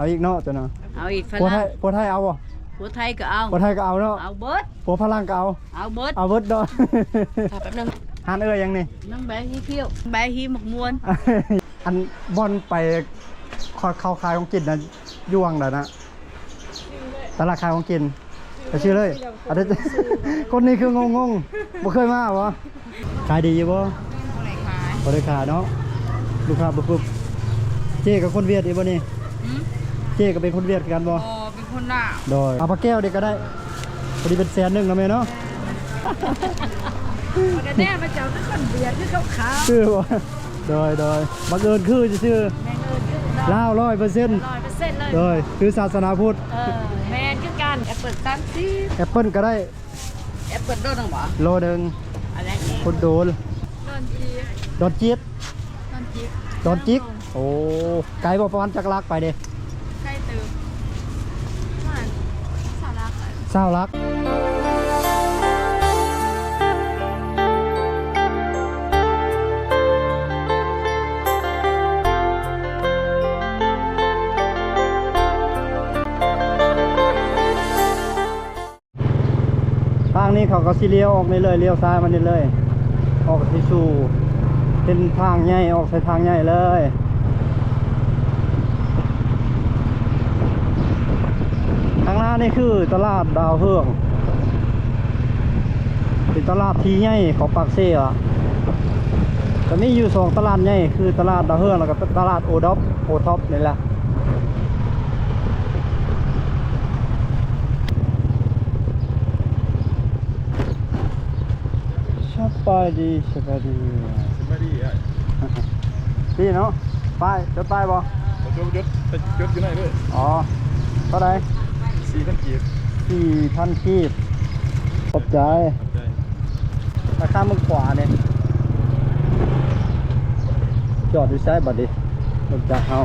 เอาอีกเนาะตัวเนาะเอาอีกฝผัวไทรั่งยผัวไทยเอาบ่ผัวไทยก็เอา ผัวไทยก็เอาเนาะเอาเบิดผัวพลังก็เอา เอาเบิดเอาเบิดดอกถ้าแป๊บนึงหันเอ้ยยังนี่ น้องแบฮีเที่ยวแบฮีหมกมวนอันบอลไปขอเข้าขายของกินนะยวงเด้อนะตลาดขายของกินไปชื่อเลยอันนี้ คนนี้คืองงงๆบ่เคยมาบ่ขายดีอยู่บ่อะไรขายบ่ได้ขายเนาะลูกค้าบึบๆเจ๊กับคนเวียดอีกบ่นี่หืมเจ๊ก็เป็นคนเวียดกันบ่อ๋อเป็นคนหน้าโดยเอาปลาแก้วดีก็ได้พอดีเป็นแสนหนึงแล้วแม่เนาะมันก็แน่มาเจ้าทุกคนเบียดที่เขาขาวชื่อบ่โดยโดยบังเอิญคือชื่อแมนเอิญคือลาวร้อยเปอร์เซ็นต์ร้อยเปอร์เซ็นต์เลยโดยคือศาสนาพุทธเออแมนคือกันแอปเปิลตันซีแอปเปิลก็ได้แอปเปิลโดนหรอวะโลหนึ่งอะไรนี่พุทธโดนโดนจีดอนจิตโดนจีดอนจิกโอ้ไกลบ่ประมาณจักรักไปเด้ ใกล้ตื่นมันสาระค่ะ เศร้ารักทางนี้เขาก็สิเลี้ยวออกนี่เลยเลี้ยวซ้ายมานี่เลย ออกที่สู่เป็นทางใหญ่ออกใส่ทางใหญ่เลย ข้างห น้านี่คือตลาดดาวเฮือง เป็นตลาดที่ใหญ่ของปากเซ่อะแต่มีอยู่สองตลาดใหญ่คือตลาดดาวเฮืองแล้วก็ตลาดโอดอปโอท็อปนี่แหละสบายดีสบายดีไม่ดีอะพี่เนาะไปจดไปบ่ยศยศยศอยู่ไหนด้วยอ๋อเท่าไหร่ สี่พันกีบสี่พันกีบขอบใจใช่ราคามือขวาเนี่ยจอดอยู่ซ้ายบัดดิรถจักรเฮา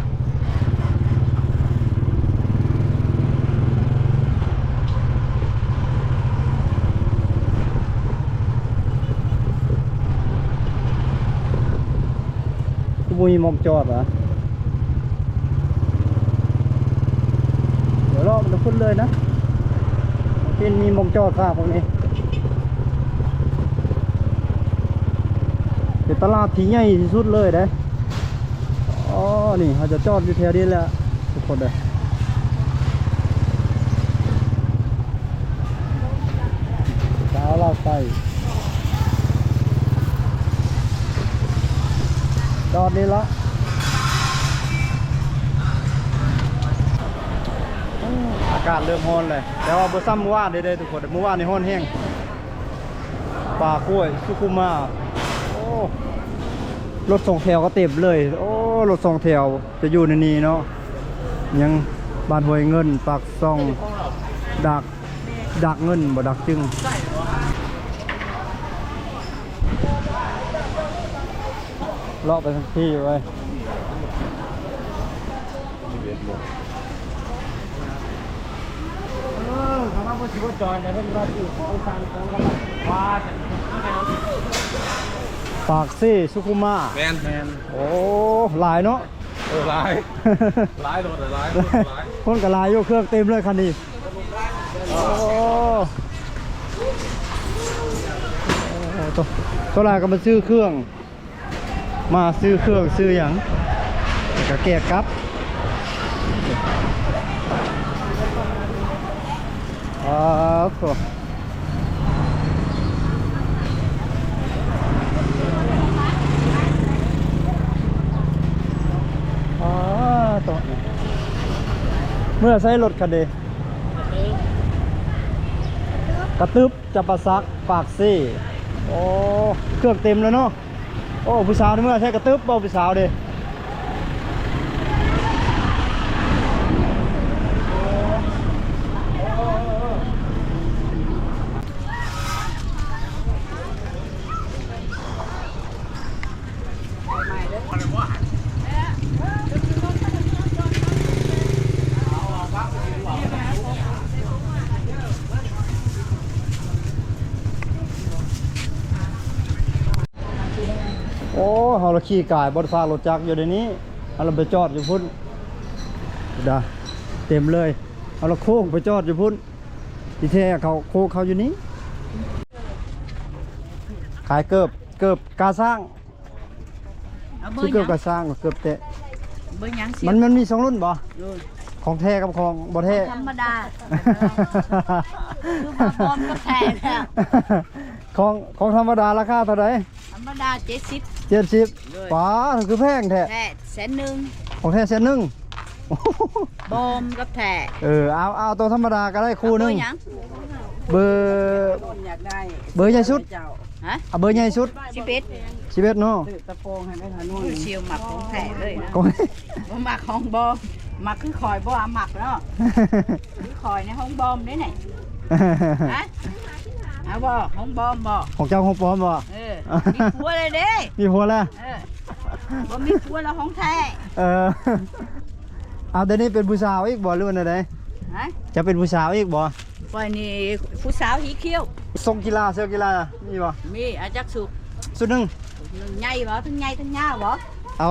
บ่มีหมองจอดเหรอ เรอมันจะขึ้นเลยนะเป็นมีมองจอดครับพวกนี้เป็นตลาดที่ใหญ่ที่สุดเลยเด้อ๋อ นี่เขาจะจอดอยู่แถวนี้แหละทุกคนเลยสาวลาวใส่จอดนี่ละอืมอากาศเริ่มร้อนเลย แต่ว่าบ่ซ้ำเมื่อวานเด้ๆทุกคนเมื่อวานนี่ร้อนแห้งป่ากล้วยสุคุมาโอ้รถสองแถวก็เต็มเลย โอ้ รถสองแถวจะอยู่ในนี้เนาะ ยังบานหวยเงิน ปากซ่อง ดัก ดักเงิน บ่ดักจึง เลาะไปทั้งที่ไว้ ปากซี่สุขุมาแมนแมนโอ้หลายเนาะเออร้ายร้ายโดนร้ายร้ายคนกับลายโยกเครื่องเต็มเลยคันนี้โอ้โอ้ตัวตัวลายก็มาซื้อเครื่อง มาซื้อเครื่องซื้ออย่างแล้วก็แกะกลับ อ่าตัวอ่าตัวเมื่อใช้รถคันเดกระตึบจะประซักปากซี่โอ้เครื่องเต็มแล้วเนาะโอ้ผู้สาวนี่เมื่อใช้กระตึบเบาผู้สาวเด้ ขี่กายบนฟ้ารถจักรอยู่ในนี้เอาเราไปจอดอยู่พุ่นเด้อเต็มเลย เอาละโค้งไปจอดอยู่พุ่นที่แท้เขาโค้งเขาอยู่นี้ ขายเกิบเกิบกาสร้างเอาเบอชื่อร์เกิยับงกาสร้างกับเกิบเตะ เบอร์ยังเสียมันมันมีสองรุ่นบ่โดยของแท้กับของบ่แท้ ธรรมดาคือมาบอมก็แท้แล้ว ของของธรรมดาราคาเท่าไหร่ธรรมดาเจ็ดสิบ เจ็ดสิบเลยป๋าคือแพงแท้แท้แสนหนึ่งของแท้เส้นหนึ่งบอมกับแท้เออเอาเอาตัวธรรมดาก็ได้คู่หนึงเอาเบอร์ยัง เบอร์อยากได้เบอร์ใหญ่สุดเจ้าฮะเอาเบอร์ใหญ่สุดสิบเอ็ดชีวิตเนาะซื้อตะโปรงให้ได้ทานุ่นเชียวหมักของแท้เลยนะก็บ่หมักของบอมหมักคือคอยบ่เอาหมักเนาะคือคอยในห้องบอมได้ไหนฮะ เอาบ่ห้องบอมบ่ของเจ้าของปลอมบ่เออมีผัวเลยเด้มีผัวแล้ว เออบ่มีผัวแล้วห้องแท้เออ เอาเดี๋ยวนี้เป็นผู้สาวอีกบ่หรือว่าไดฮะจะเป็นผู้สาวอีกบ่ปล่อยนี่ผู้สาวหีเขียวส่งกีฬาเสื้อกีฬามีบ่มีอาจักสุกสุดหนึงใหญ่บ่ทั้งใหญ่ทั้งยาวบ่เอา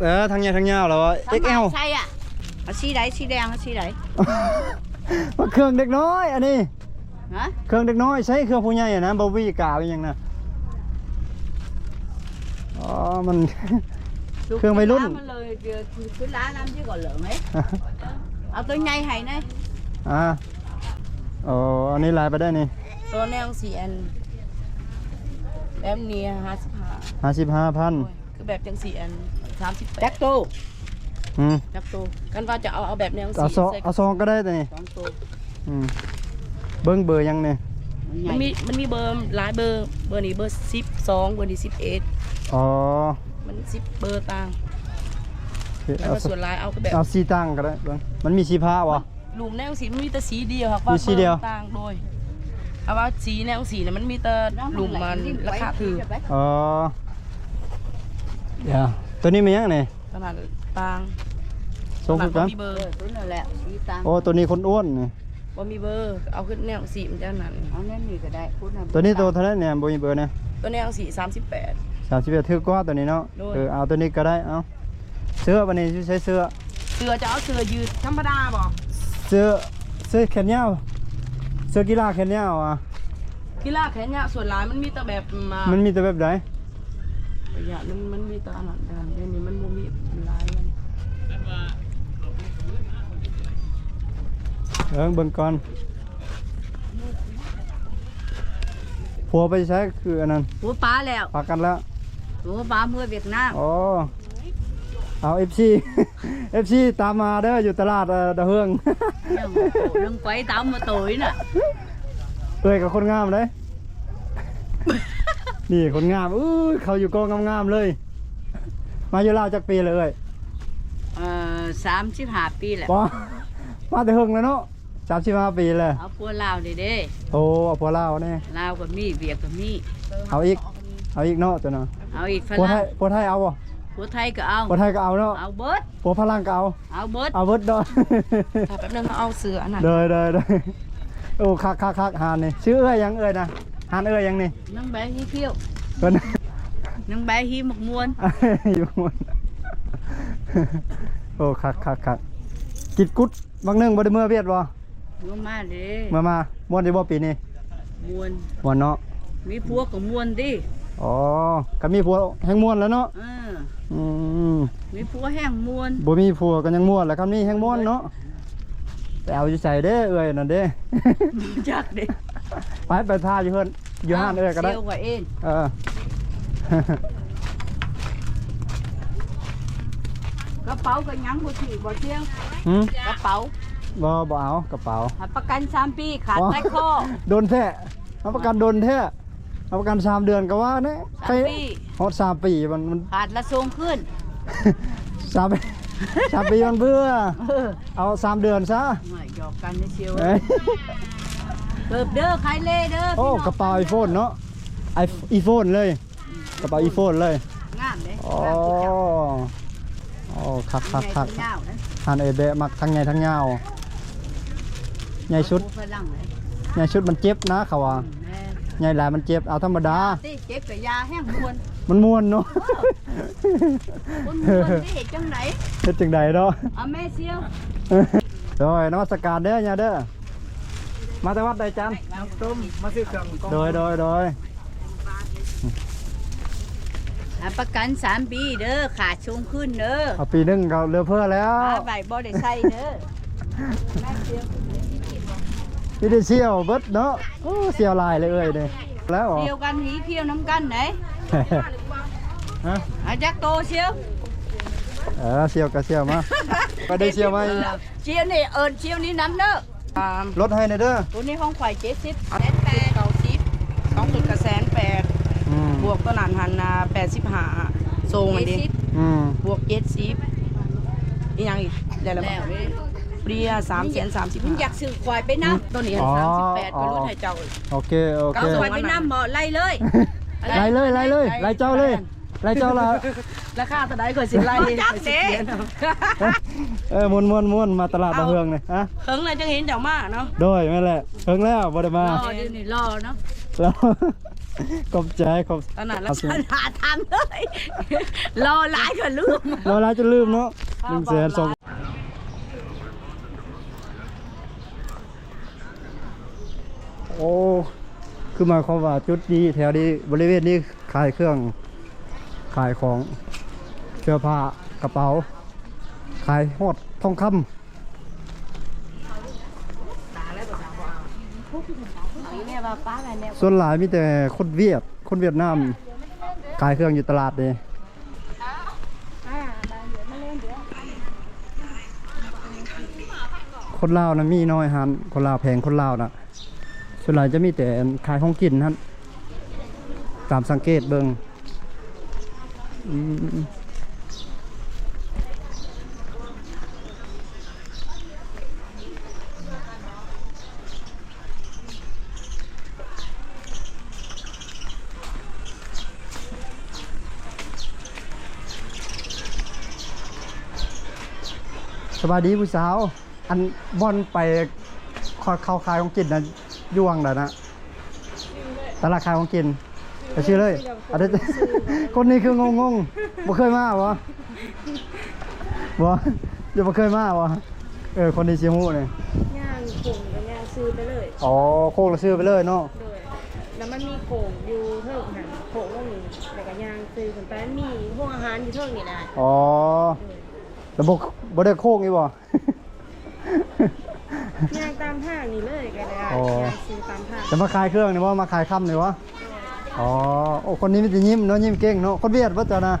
เออทั้งใหญ่ทั้งยาวแล้วสามารถ XL ใช่อะเอาสีใดสีแดงเอาสีใด มาเครื่องเด็กน้อยอันนี้ ฮะเครื่องเด็กน้อยใช้เครื่องผู้ใหญ่อะนะบ่วีกาวอหยังนะอ๋อมันสุกเครื่องวัยรุ่นที่ร้ามันเลยเดี๋ยวคือร้านน้ำที่ก่อนเหลือง ấy เอาตัวใหญ่ให้หน่อยอ่าโอ้อันนี้ลายไปได้นี่ตัวแนวสีอันแบบนี้ห้าสิบห้าห้าสิบห้าพันคือแบบจังสีอันสามสิบแปจัดกตัวอืมจักตัวกันว่าจะเอาเอาแบบแนวเอาสีซองใส่เอาซองก็ได้แต่นี่สองตัวอืม เบิ้งเบอร์ยังเนี่ยมันมีมันมีเบอร์หลายเบอร์ เบอร์นี้เบอร์สิบสองเบอร์นี้สิบเอ็ดอ๋อ มันสิบเบอร์ต่างโอเคแล้วเอาก็ส่วนลายเอาก็แบบเอาสีตั้งก็ได้เบิ้งมันมีสีผ้าวะหลุมแนวสีมันมีแต่สีเดียวครับมีว่าสีเดียวบอร์ต่างโดยเอาว่าสีแนวสีเนี่ยมันมีแต่หลุมมันราคาถืออ๋อเดี๋ยวตัวนี้มันยังเนี่ยขนาดต่างทรงคือกันบ่มีเบอเอร์อตัวนั่นแหละสีตามโอ้ตัวนี้คนอ้วนนี่ว่ามีเบอร์เอาขึ้นแนวสีมันจะนั่นเอานั่นนี่ก็ได้พูดนะตัวนี้ตัวเท่าไหรเนี่ยบ่มีเบอร์เนี่ยตัวแนวสีสามสิบแปด สามสิบเอ็ดถือกว่าตัวนี้เนาะโดย เออเอาตัวนี้ก็ได้เอาเสื้อวันนี้ใช้เสื้อเสือจะเอาเสือยืดธรรมดาบ่เสื้อเสื้อแขนยาวเสื้อกีฬาแขนยาวอะกีฬาแขนยาวส่วนหลายมันมีแต่แบบมามันมีแต่แบบไหน ระยะมันมันมีแต่อันนั้นอันนั้นเดี๋ยวนี้มันบ่มีหลายมัน เออเบิ่งก่อนผัวไปใช้คืออันนั้นหัวปลาแล้วปากกันแล้วหัวปลาเมื่อเวียดนามอ๋อเอา FC FC ตามมาเด้ออยู่ตลาดเอ่อดะเฮืองเรื่องโตเรื่องไกวตามมาโตยน่ะเอ้ยกับคนงามเลย นี่คนงามอู้ยเขาอยู่กองงามๆเลย มาอยู่ลาวจักปีเลยเอ้ยเอ่อสามสิบห้าปีแหละ ปอมาแต่เฮิงแล้วเนาะ สามสิบห้าปีเลยเอาพวกลาวเด้เด้โอ้เอาผัวลาวเนี่ยลาวก็มีเวียดก็มีเอาอีก เอาอีกเนาะตัวเนาะเอาอีกฝผัวไทรั่งยผัวไทยเอาบ่ผัวไทยก็เอาผัวไทยก็เอาเนาะเอาเบิดผัวพลังก็เอา เอาเบิดเอาเบิดดอยถ้าแป๊บนึงเอาเสืออันนั้นเดยเดยเดยโอ้คักคักคักหานนี่ชื่อเอ้ยยังเอ้ยนะหานเอ้ยยังนี่นังแบฮีเขี้ยวเพิ่น นังแบฮีหมกมวนอยู่หมดโอ้คักคักคักกิดกุดบางหนึงบ่ได้เมื่อเวียดบ่ มวนมาเด้เมื่อมาม่วนได้บ่ปีนี้มวนม่วนเนาะมีผัวก็มวนดิอ๋อก็มีผัวแห่งม่วนแล้วเนาะเอออืมมีผัวแห้งมวนบ่มีผัวก็ยังม่วนแหล้วครับนี่แห่งม่วนเนาะแต่เอาอยู่ใส่เด้อเอ้ยนั่นเด้จักเด้ไปไปท่าอยู่เพิ่นอยู่ห้านเอ้ยก็ได้เซียวกว่าเองเออกระเป๋าก็ยังบ่ถือบ่เที่ยงหืมกระเป๋า บ่บ่เอากระเป๋าหัดประกันสามปีขาดใต้คอโดนแท้เอาประกันโดนแท้เอาประกันสามเดือนก็ว่าเนี่ยสามปีฮอดสามปีมันมันขาดละทรงขึ้นสามปีสามปีมันเบื่อเออเอาสามเดือนซะไม่หยอกกันนะเชียวเอ้ยเกิบเด้อใครเล่เด้อโอ้พี่น้งกระเป๋าไอโฟนเนาะไออีโฟนเลยกระเป๋าอีโฟนเลยงามเด้อ๋องามที่เจ้าโอ้คักคักคักใหญ่ยาวนะทานเอเบะมักทั้งใหญ่ทั้งยาว ใหญ่ชุด ฝรั่งเลยใหญ่ชุดมันเจ็บนะเขาว่าแม่ใหญ่หลายมันเจ็บเอาธรรมดาติเจ็บกับยาแห้งมวนมันม่วนเนาะคนมวนได้เห็นจังไหนเฮ็ดจังใดเนาะ เอาแม่เชียวโดยนมัสการเด้อเนี่ยเด้อ มาแต่วัดใดจันน้ำต้มมาซื้อเครื่องกล้องโดยโดยโดยรับประกันสามปีเด้อขาดชงขึ้นเด้อเอาปีหนึงก็เหลือเพื่อแล้ว มาใบบ่ได้ใส่เด้อ พี่ได้เชี่ยวเบิดเนาะโอ้เชี่ยวลายเลยเอ้ยเนี่ยแล้วเหรอเดียวกันหีเที่ยวน้ำกันไหนฮะอาจักโตเชียวเออเชี่ยวก็เชี่ยวมาก็ได้เชี่ยวไหมเชียวนี่เอิญเชียวนี่น้ำเด้ออ่าลดให้หน่อยเด้อตัวนี้ห้องข่อยเจ็ดสิบเอาแสนแปดเก้าสิบสองจุดกระแสนแปดอืมบวกตัวหนานหันนาแปดสิบห้าโซงอันนี้อืมบวกเจ็ดสิบอีกอย่างอีกได้แล้วแล้วบ่นี่ เปรียสามแสนสามสิบมึงอยากซื้อควายไปน้ำตัวนี้สามสิบแปดก็รู้ให้เจ้าโอเคโอเคเอาควายไปน้ำบ่ไล่เลยไล่เลยไล่เลยไล่เจ้าเลยไล่เจ้าละราคาตัวใดก็สิไล่จักเด้เออมวนมวนมวนมาตลาดตะเฮืองเลยฮะเฮิงเลยจังเห็นเจ้ามาเนาะโดยไม่นแหละเพิ่งแล้วบ่ได้มารอเดี๋ยวนี้รอเนาะแล้วขอบใจขอบตอนนั้นครารับคาหาทางเลยรอหลายก็ลืมเราลาจะลืมเนาะหนึ่งแสนสอง โอ้คือหมายความว่าจุดนี้แถวนี้บริเวณนี้ขายเครื่องขายของเสื้อผ้ากระเป๋า ขายฮอดทองคำส่วนหลายมีแต่คนเวียดคนเวียดนามขายเครื่องอยู่ตลาดนี่คนลาวนะมีน้อยหันคนลาวแพงคนลาวนะ ส่วนหลายจะมีแต่ขายของกินนั่นตามสังเกตเบิงอืมสดีผู้สาว อันบอนไปขอเข้าขายของกินนะ ยวงแล้วนะตลาดขายของกินไปชื่อเลยอันนี้คนนี้คืองงงๆบ่เคยมาวะบ่อย่าบ่เคยมาวะเออคนนี้ชิมูเนี่ยย่างโข่งกับย่างซื้อไปเลยอ๋อโคกละซื้อไปเลยเนาะโดยแล้วมันมีโข่งอยู่เทิงหันโข่งตรงนี้แล้วก็ย่างซื้อขึ้นไปมันมีพวกอาหารอยู่เทิงนี่นะอ๋อแล้วบ่บ่ได้โคกนี่บ่ย่างตามทางนี่เลยก็ได้ อ๋อย่างซื้อตามทางจะมาขายเครื่องนี่ว่ามาขายค่ำนี่วะอ๋อโอ้คนนี้มีแต่ยิ้มเนาะยิ้มเก่งเนาะคนเวียดว่าจ้ะนะ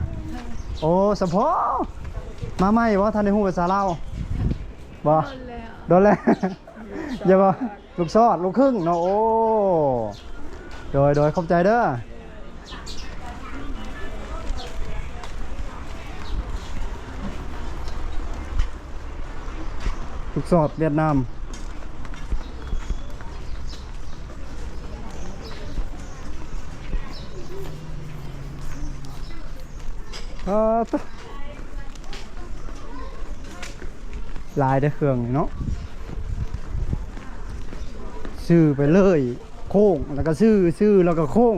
โอ้สะโพอมาใหม่วะท่านในหูภาษาลาวบ่โดนแล้วอย่าบ่ลูกซอดลูกครึ่งเนาะโอ้โดยโดยขอบใจเด้อลูกซอดเวียดนาม เออตะลายได้เครื่องนี่เนาะซื้อไปเลย โค้งแล้วก็ซื้อซื้อแล้วก็โค้ง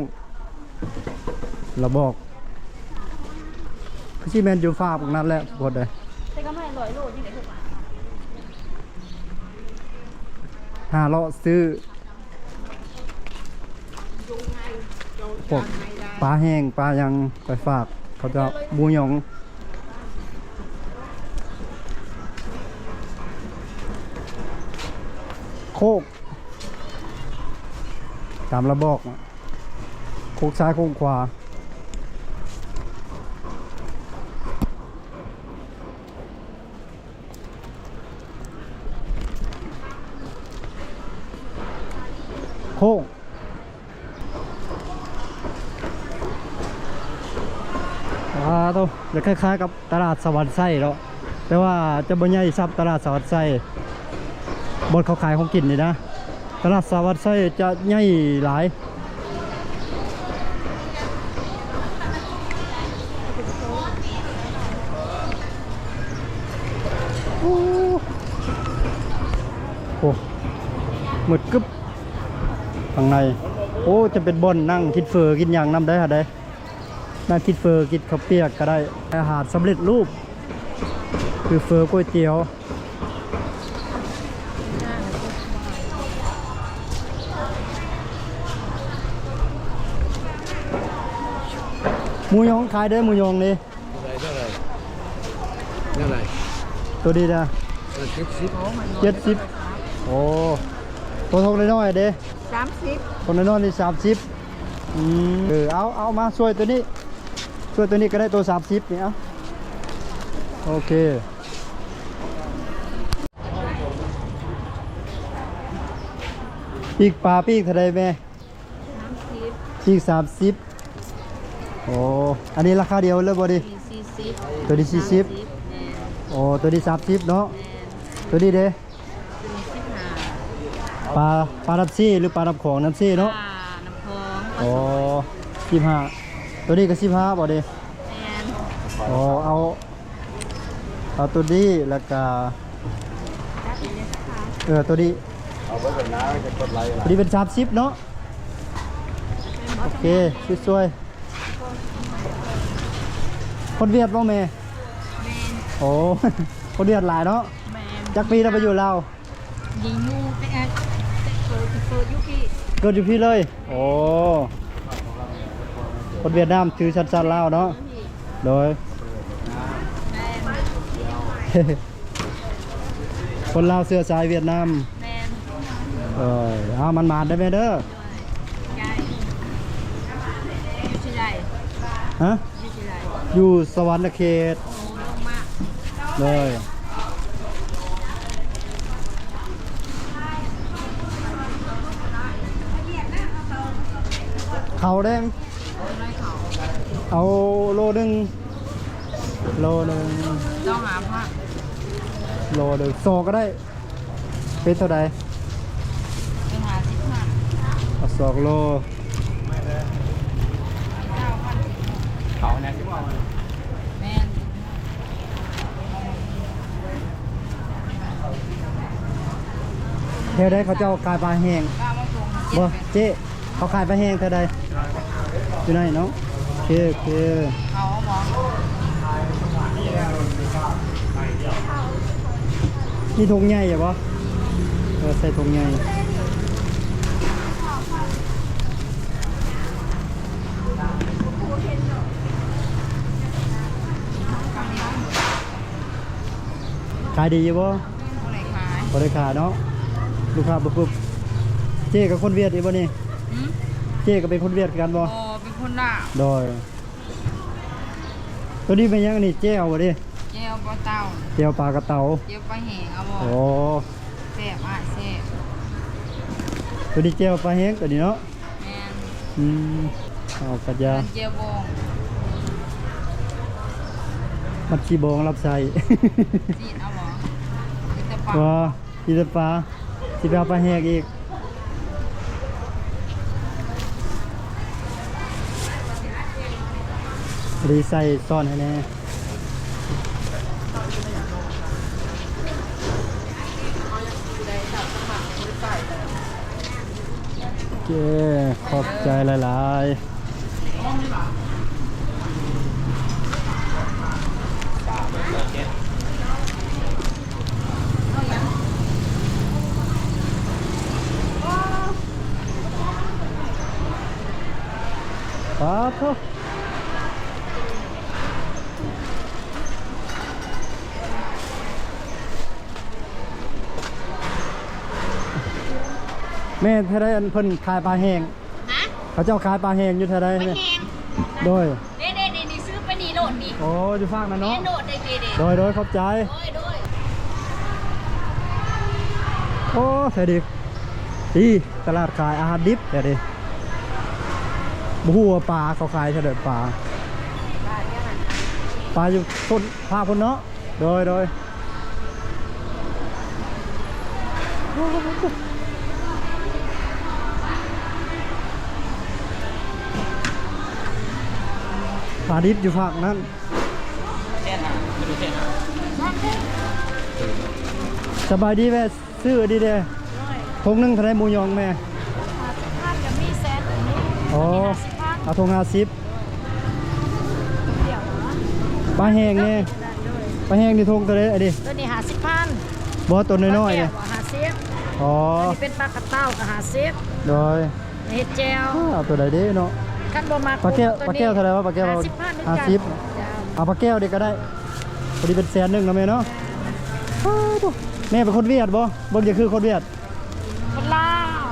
เราบอกคือที่แมนยูฟ้าพวกนั้นแหละหมดเลยแต่ก็ไม่ลอยโลที่ไหนถูกป่ะห้าเลาะซื้อพวกปลาแห้งปลายังไปฝาก เขาจะบูยองโคก ตามระบอก โคกซ้ายโคกขวา โค้งอ่าตัว จะคล้ายๆ กับตลาดสวรรค์ไส้แล้วแต่ว่าจะบ่ใหญ่ซับตลาดสวรรค์ไส้บนเขาขายของกินนี่นะ ตลาดสวรรค์ไส้จะใหญ่หลายโอ้โหหมึดกึบข้างใน โอ้ จะเป็นบอนนั่งคิดเฟอกินอย่างน้ำได้ฮะได้ นั่งกินเฟอร์กินข้าวเปียกก็ได้ อาหารสำเร็จรูป คือเฟอร์ก๋วยเตี๋ยวมูยองขายได้มูยองนี่เท่าไหร่เท่าไหร่ตัวดีนะเจ็ดสิบเจ็ดสิบโอ้ตัวทองน้อยเด้สามสิบคนน้อยนี่สามสิบอือเอาเอามาช่วยตัวนี้ ช่วยตัวนี้ก็ได้ตัวสามสิบนี่เอาโอเคปีกปลาปีกเท่าไรแม่สามสิบปีกสามสิบโอ้อันนี้ราคาเดียวเลยบ่ดิสี่สิบตัวนี้สี่สิบแม่นโอ้ตัวนี้สามสิบเนาะแม่นตัวนี้เด้สี่สิบห้าปลาปลาดับซี่หรือปลาดับของน้ำซี่เนาะปลาน้ำพองโอ้สิบห้า ตัวนี้ก็สิบห้าบ่เด้แม่นโอ้เอาเอาตัวนี้แล้วก็เออตัวนี้เอาไว้ก่อนนะจะกดไลค์ตัวนี้เป็นสามสิบเนาะโอเคสวยๆคนเวียดบ่แม่แม่นโอ้ คนเวียดหลายเนาะแม่นจักปีเราไปอยู่ลาวยิงงูแต่แอนแต่เปิดเปิดยุกี้เกิดอยู่พี่เลย โอ้ คนเวียดนามถือชันชันลาวเนาะโดยคนลาวเสื้อสายเวียดนามเออเอามันมาได้ไหมเด้อฮะอยู่สวรรค์เขตเลยเขาแดง เอาโลหนึ่งโลหนึ่งต้องหาพระโลหนึ่งโซก็ได้ เป็นเท่าไหร่ต้องหาสิบห้าเอาสองโลเก้าพันเขาเนี่ยที่ว่าแม่นเท่าไดเขาเจ้าขายปลาแห้งเก้ามาส่งเจ็ดบ่เป็นเจ๊เขาขายปลาแห้งเท่าใดอยู่ไหนเนาะโอ เค โอเคเขาหมอนี่ถุงใหญ่เหรอปะเออใส่ถุงใหญ่ขายดีอยู่บ่เท่าไหร่ขายเนาะ ลูกค้าบุบเจ๊กับคนเวียดอีบ่นี่เจ๊ก็เป็นคนเวียดกันบ่โอ้เป็น คนหน้าโดยตัวนี้เป็นยังนี่เจ้เอาบ่ดิเจลปลาเต่าเจียวปลากระเตาเจลปลาแห้งเอาบ่โอ้แซ่บอะแซ่บตัวนี้เจียวปลาแห้งตัวนี้เนาะแม่นอืมเอากระยาเป็นเจลบองมัดขี้บองรับใส่ จีนเอาบ่กินแต่ปลา ว้าอีตาปลาสิไปเอาปลาแห้งอีก รีใส่ซ่อนให้แน่โอเคขอบใจหลาย ๆครับ มแม่เท่าไรอันเพิ่นขายปลาแห้งฮะเขาเจ้าขายปลาแห้งอยู่เท่าไรไม่เนี่ยแห้งโดยเด้เด้เด้นี่ซื้อไปนี่โหลดนี่โอ้อยู่ฝากนั่นเด้เนาะโหลดได้เด้เด้โดยโดยขอบใจโดยโดยโอ้เท่ดีดีตลาดขายอาหารดิบเท่ดีบฮูว่าปลาเขาขายเท่าไดปลาปลาอยู่ต้นภาพคนเนาะโดยโดย ปลาดิบอยู่ภาคนั้นสบายดีแม่ซื้อดีเด้ทงหนึงเท่าไรหมูยองแม่พันกับมีแซนอันนี้อ๋อเอาทงห้าสิบเดี๋ยวปลาแห้งนี่ปลาแห้งนี่ทงตัวเล็กไอ้ดิตัวนี้หาสิบพันบอตัวน้อยๆเนี่เนี่ยหาสิบอ๋ออันนี้เป็นปลากระเต้ากับหาสิบโดยเห็ดแจวเอาตัวใดเด้เนาะ กคันบ่มาปลาแก้วปลาแก้วเท่าไหร่วะปลาแก้วห้าสิบพันห้าสิบเอาปลาแก้วเด็กก็ได้พอดีเป็นแสนหนึ่งนะแม่เนาะอ้าวโถ่แม่เป็นคนเวียดบ่เบิ่งจะคือคนเวียดคนลาว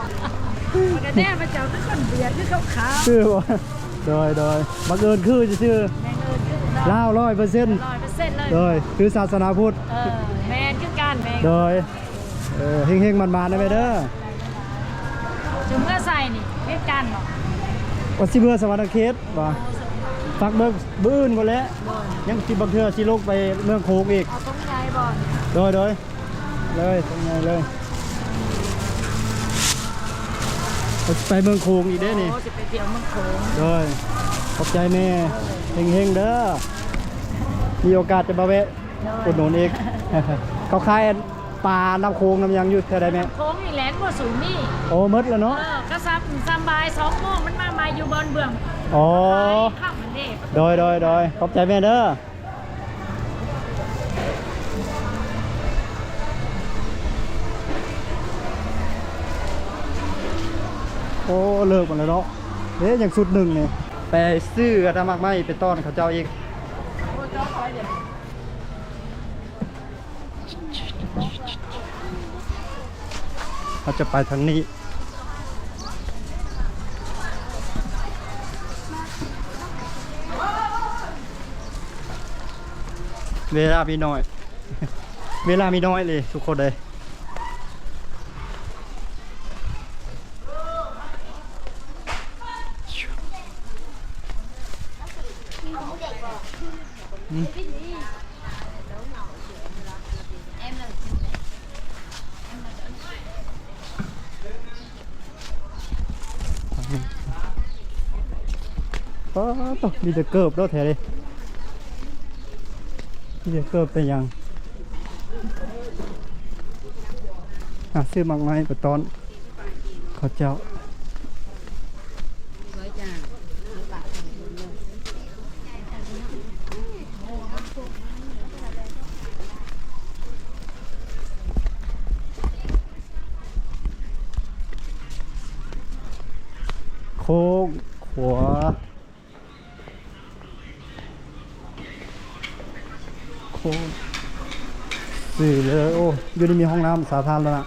มันก็แน่มาเจ้าทุกคนเบียดคือเขาขาวชื่อบ่โดยโดยบังเอิญคือจะชื่อแม่งเอิญคือลาวร้อยเปอร์เซ็นต์ร้อยเปอร์เซ็นต์เลยโดยคือศาสนาพุทธเออแม่นคือการแม่งโดยเออเฮงๆมันๆนะแม่เด้อจุ่มเมื่อใส่นี่เฮ็ดกันบ่ วัดสิเบื่อสวรรค์เขตบ่ฟักเบิ่งบื้นหมดแล้วยังสิบังเทือสิลงไปเมืองโคงอีกเอาตรงใหญ่บ่โดยโดยเลยตรงไงเลย ไปเมืองโคงอีกเด้นี่โอ้จะไปเที่ยวเมืองโขงโดยขอบใจแม่เฮงๆเด้อมีโอกาสจะมาแวะอุดหนุนอีกเขาขาย ปลาน้ำโคงน้ำยังอยุดเท่าใดแม่โขงนี่แหลนบ่สูงนี่โอ้หมดแล้วเอเนาะอก็ซับสำบาย2โมงมันมามาอยู่บนเบื้องอ๋อข้ามมันเด้โดยโดยโดยขอบใจแม่เด้อโอ้เลิกหมดแล้วเนาะเด้อย่างสุดหนึ่งเนี่ยไปซื้อกระทำมากไม่ไปต้อนเขาเจ้าอีกเขา เราจะไปทางนี้ เวลามีน้อย เวลามีน้อยเลยทุกคนเลย ป้ามีแต่เกิบแล้วแถเลยมีแต่เกิบแต่ยังอะซื้อมังไม้ไปตอนเขาเจ้าโค้งขวาโค้ง สี่เลยโอ้อยู่นี่มีห้องน้ำสาธารณะ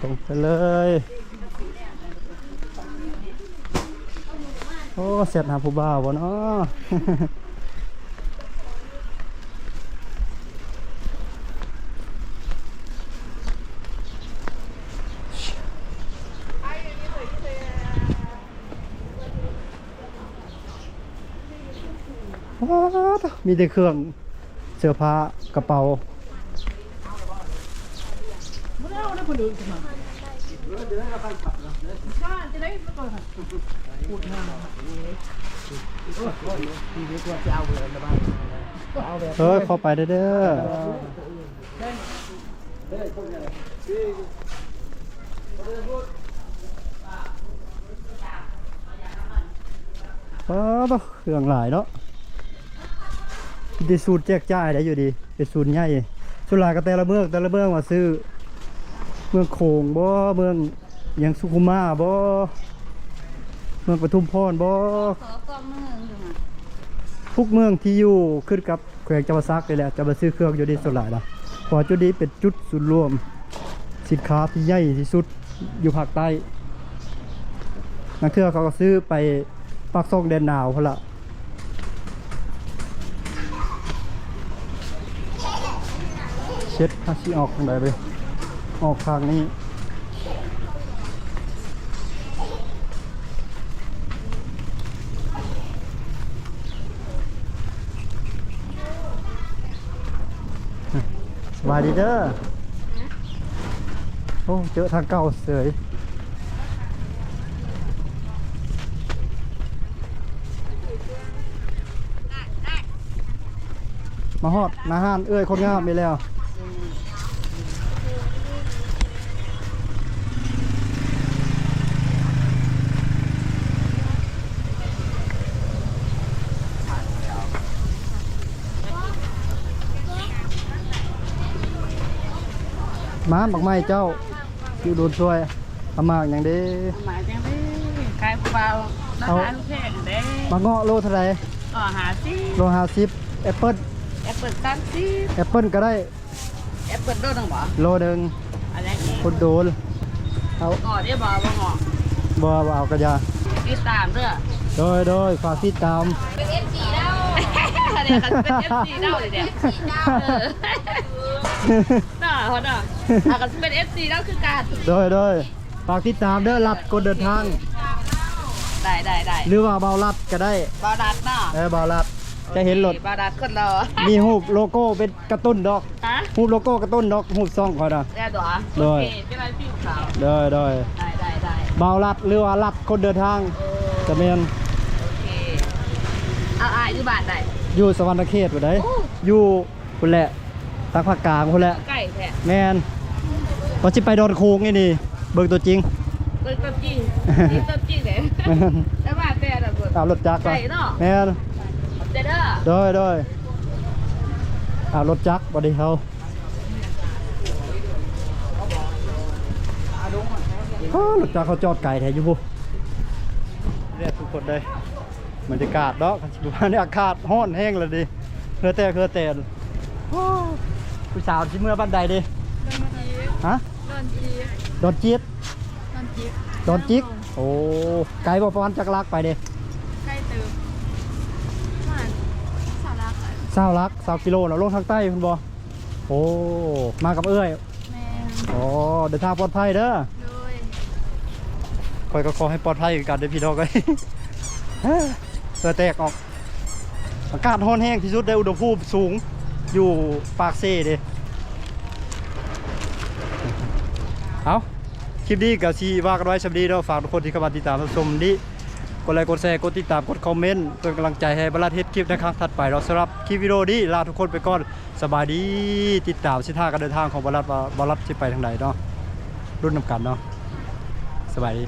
ตรงไปเลย โอ้เสร็จหาผู้บ่าวบ่เนาะ มีแต่เครื่องเสื้อผ้ากระเป๋าเฮ้ยเข้าไปเด้อเด้อว้าเครื่องหลายเนาะ ด้สูตรแจกจ่ายได้อยู่ดี เป็นสูตรใหญ่สุราก็แต่ละเมืองแต่ละเมืองมาซื้อ เมืองโขงบ่เมืองหยังสุขุมาบ่เมืองปทุมพรบ่ขอกองมืออยู่นะทุกเมืองที่อยู่ขึ้นกับแขวงจำปาสักเลยแหละจะมาซื้อเครื่องอยู่ดีสุรายนะพอจุดนี้เป็นจุดศูนย์รวม สินค้าที่ใหญ่ที่สุดอยู่ภาคใต้นักเที่ยวเขาก็ซื้อไปปากซองแดนหนาวเขาละ ช็ดถ้าชีออกทางใดไปออกทางนี้สบายดีเด้อโอ้เจอทางเก่าเสยมาฮอดนาหานเอ้ยคนงามไปแล้ว ม้าบักไม้เจ้าอยู่โดนช่วยเอามากอย่างเด้หมายจังเลยขายเบาราเอาคาลูกแพงเด้มาเงาะโลเท่าไหร่ก็หาสิโลห้าสิบแอปเปิ้ลแอปเปิลตันสิแอปเปิ้ลก็ได้แอปเปิลโดนหรอโลหนึ่งอะไรนี่พุดโดนเอาก่อนได้บอกว่าเหงาะบ่บ่เอากระยาติดตามเด้อโดยโดยฝากติดตามเป็นเอฟซีเด้าเนี่ยเป็นเอฟซีเด้าเลยเนี่ยน่าฮอตอะ อะก็เป็นเอฟซีเด้าคือการโดยโดยฝากติดตามเด้อรัดกดเดินทาง ได้ได้ได้หรือว่าเบารัดก็ได้บาดัดเนาะเออเบารัดจะเห็นรถบาดัดคนรอมีรูปโลโก้เป็นกระตุ้นดอกฮะรูปโลโก้กระตุ้นดอกรูปซองคอยนะได้ตัวได้โอเคเป็นไรพี่สาวโดยโดยได้ได้ได้เบารัดหรือว่ารัดคนเดินทางจะเมนโอเคเอาอะอยู่บ้านได้อยู่สวรรณเขตบ่ได้โอ้อยู่คุณแหละทางภาคกลางคุณแหละใกล้แท้แมน พอจิไปดอนโค้งนี่นี่เบิกตัวจริงเปิดตัวจริงนี่ตัวจริงเลยแม่นแล้วบ้านแต่ละเบิดเอารถจักรก่อนไก่เนาะแมนเด้อเด้อโดยโดยเอารถจักรบอดีเขาอ้าวรถจักรเขาจอดไก่แถวอยู่บุเรียกทุกคนเลยบรรยากาศเนาะดูว่าเนี่ยอากาศห้อนแห้งเลยดิเครือแต่เครือแต่นโอ้ผู้สาวที่เมื่อบ้านใดดิ ฮะดอนจีดอนจิตดอนจีดอนจิก โอ้ ไกลบ่ประมาณจักรลักไปเด้ใกล้เติมผ่านสารักอะเศร้าลักเศร้ากิโลเนาะลงทางใต้คุณบอโอ้ มากับเอ้ยแม่โอ้เดินทางปลอดภัยเด้อโดยคอยก็ขอให้ปลอดภัยกันเด้อพี่น้องเอ้ย เสือแตกออก อากาศร้อนแห้งที่สุดได้อุณหภูมิสูงอยู่ปากเซ่เด้เอาค ลิปนี้กับชีว่ากันไว้สวัสดีเนาะฝากทุกคนที่เข้ามาติดตามรับชมนี้กดไลค์กดแชร์กดติดตามกดคอมเมนต์เป็นกำลังใจให้บรรลัดเฮ็ดคลิปนะครับถัดไปเราสำหรับคลิปวิดีโอนี้ลาทุกคนไปก่อนสบายดีติดตามเส้นทางการเดินทางของบรรลัดว่าบรรลัดจะไปทางไหนเนาะรุ่นนำกันเนาะสบายดี